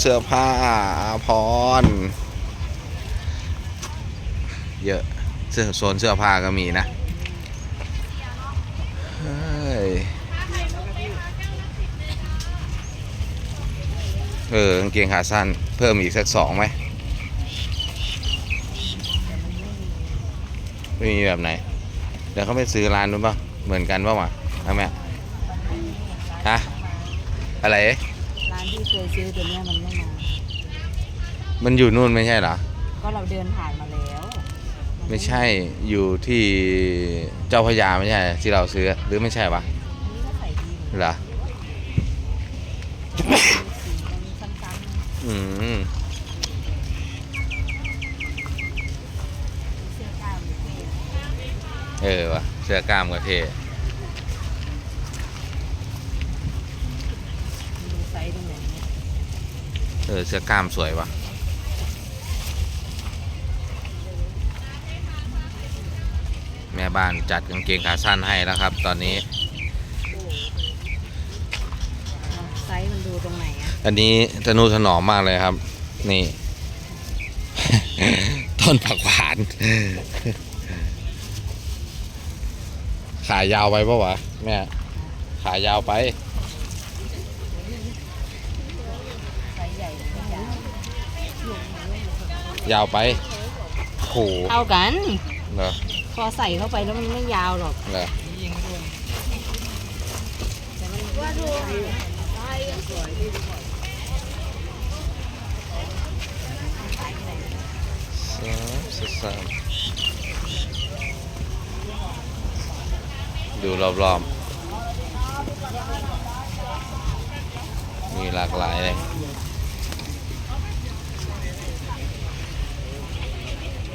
เสื้อผ้าอาพรเยอะเสื้อโซนเสื้อผ้าก็มีนะเฮ้ยเออกางเกงขาสั้น เพิ่มอีกสักสองไหมไม่มีแบบไหน เดี๋ยวเขาไปซื้อร้านนู้นป่ะ เหมือนกันป่ะวะเอาไหมฮะอะไร ร้านที่เคยซื้อตัวเนี้ยมันไม่มา มันอยู่นู่นไม่ใช่เหรอ ก็เราเดินผ่านมาแล้วไม่ใช่อยู่ที่เจ้าพระยาไม่ใช่ที่เราซื้อหรือไม่ใช่ปะอันนี้ก็ใส่ดีเหมือนเหรอกันสีมันซ้ำอืมๆเสื้อกล้ามหรือเท่เออวะเสื้อกล้ามก็เท่ ดูไซส์ตรงไหนเนี่ย เออเสื้อกล้ามสวยวะแม่บ้านจัดกางเกงขาสั้นให้แล้วครับ ตอนนี้เอาไซส์มันดูตรงไหนอะอันนี้ทนุถนอมมากเลยครับ นี่ ต้นผักหวาน ขายาวไปปะวะแม่ขายาวไป ไซส์ใหญ่หรือไม่ใหญ่ ยาวไปโหเท่ากัน เหรอพอใส่เข้าไปแล้วมันไม่ยาวหรอก เหรอแต่มันว่าดูสามสิบสามดูรอบๆมีหลากหลายเลย